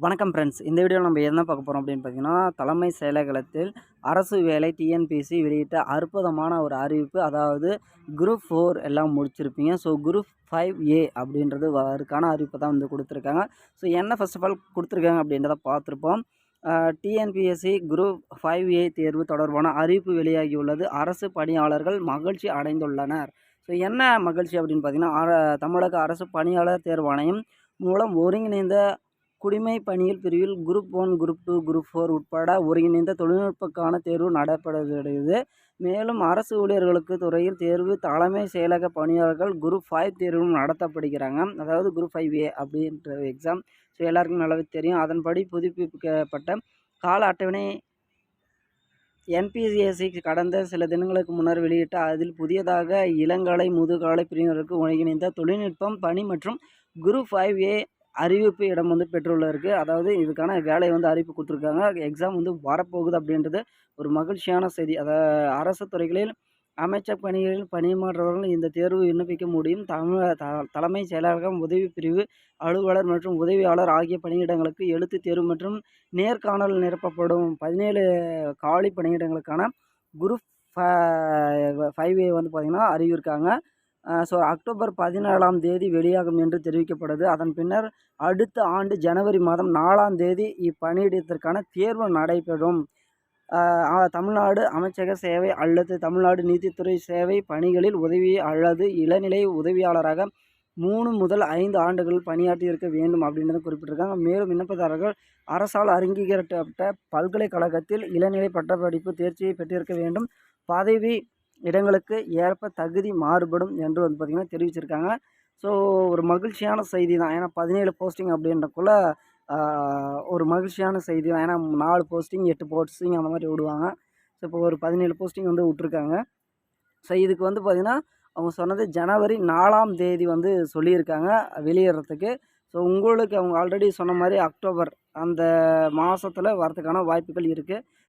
வணக்கம் ஃப்ரெண்ட்ஸ் இந்த வீடியோவில் நம்ம என்ன பார்க்க போகிறோம் அப்படின்னு பார்த்தீங்கன்னா தலைமை செயலகத்தில் அரசு வேலை டிஎன்பிஎஸ்சி வெளியிட்ட அற்புதமான ஒரு அறிவிப்பு. அதாவது குரூப் ஃபோர் எல்லாம் முடிச்சிருப்பீங்க. ஸோ குரூப் ஃபைவ் ஏ அப்படின்றது அதுக்கான அறிவிப்பை தான் வந்து கொடுத்துருக்காங்க. ஸோ என்ன ஃபர்ஸ்ட் ஆஃப் ஆல் கொடுத்துருக்காங்க அப்படின்றத பார்த்துருப்போம். டிஎன்பிஎஸ்சி குரூப் ஃபைவ் ஏ தேர்வு தொடர்பான அறிவிப்பு வெளியாகியுள்ளது. அரசு பணியாளர்கள் மகிழ்ச்சி அடைந்துள்ளனர். ஸோ என்ன மகிழ்ச்சி அப்படின்னு பார்த்தீங்கன்னா தமிழக அரசு பணியாளர் தேர்வாணையம் மூலம் ஒருங்கிணைந்த குடிமை பணியில் பிரிவில் group one group two group four உட்பட ஒருங்கிணைந்த தொழில்நுட்பக்கான தேர்வு நடைபெறுகிறது மேலும் அரசு ஊழியர்களுக்கு துறையில் தேர்வு தலைமை செயலக பணியாளர்கள் குரூப் ஃபைவ் தேர்வும் நடத்தப்படுகிறாங்க. அதாவது குரூப் ஃபைவ் ஏ அப்படின்ற எக்ஸாம் ஸோ எல்லாருக்கும் நல்லாவே தெரியும். அதன்படி புதுப்பிக்கப்பட்ட கால அட்டவணை என்பிசிஎஸ்சி கடந்த சில தினங்களுக்கு முன்னர் வெளியிட்ட அதில் புதியதாக இளங்கலை முதுகலை பிரிவினருக்கு ஒருங்கிணைந்த தொழில்நுட்பம் பணி மற்றும் குரூப் ஃபைவ் ஏ அறிவிப்பு இடம் வந்து பெற்றுள்ள இருக்குது அதாவது இதுக்கான வேலை வந்து அறிவிப்பு கொடுத்துருக்காங்க. எக்ஸாம் வந்து வரப்போகுது அப்படின்றது ஒரு மகிழ்ச்சியான செய்தி. அதை அரசு துறைகளில் அமைச்சர் பணிகளில் பணியமாற்றவர்கள் இந்த தேர்வு விண்ணப்பிக்க முடியும். தமிழ் த தலைமை செயலகம் உதவி பிரிவு அலுவலர் மற்றும் உதவியாளர் ஆகிய பணியிடங்களுக்கு எழுத்துத் தேர்வு மற்றும் நேர்காணல் நிரப்பப்படும். பதினேழு காலி பணியிடங்களுக்கான குரூப் ஃபைவ் ஏ வந்து பார்த்திங்கன்னா அறிவிருக்காங்க. ஸோ அக்டோபர் பதினேழாம் தேதி வெளியாகும் என்று தெரிவிக்கப்படுது. அதன் பின்னர் அடுத்த ஆண்டு ஜனவரி மாதம் நாலாம் தேதி இப்பணியிடத்திற்கான தேர்வு நடைபெறும். தமிழ்நாடு அமைச்சக சேவை அல்லது தமிழ்நாடு நீதித்துறை சேவை பணிகளில் உதவி அல்லது இளநிலை உதவியாளராக மூணு முதல் ஐந்து ஆண்டுகள் பணியாற்றி இருக்க வேண்டும் அப்படின்றத குறிப்பிட்டிருக்காங்க. மேலும் விண்ணப்பதாரர்கள் அரசால் அங்கீகரிக்கப்பட்ட பல்கலைக்கழகத்தில் இளநிலை பட்டப்படிப்பு தேர்ச்சியை பெற்றிருக்க வேண்டும். பதவி இடங்களுக்கு ஏற்ப தகுதி மாறுபடும் என்று வந்து பார்த்திங்கன்னா தெரிவிச்சிருக்காங்க. ஸோ ஒரு மகிழ்ச்சியான செய்தி தான் ஏன்னா பதினேழு போஸ்டிங் அப்படின்றக்குள்ள ஒரு மகிழ்ச்சியான செய்தி தான் ஏன்னா நாலு போஸ்டிங் எட்டு போஸ்டிங் அந்த மாதிரி விடுவாங்க. ஸோ இப்போ ஒரு பதினேழு போஸ்டிங் வந்து விட்ருக்காங்க ஸோ இதுக்கு வந்து பார்த்திங்கன்னா அவங்க சொன்னது ஜனவரி நாலாம் தேதி வந்து சொல்லியிருக்காங்க வெளியேறதுக்கு. ஸோ உங்களுக்கு அவங்க ஆல்ரெடி சொன்ன மாதிரி அக்டோபர் அந்த மாதத்தில் வரதுக்கான வாய்ப்புகள் இருக்குது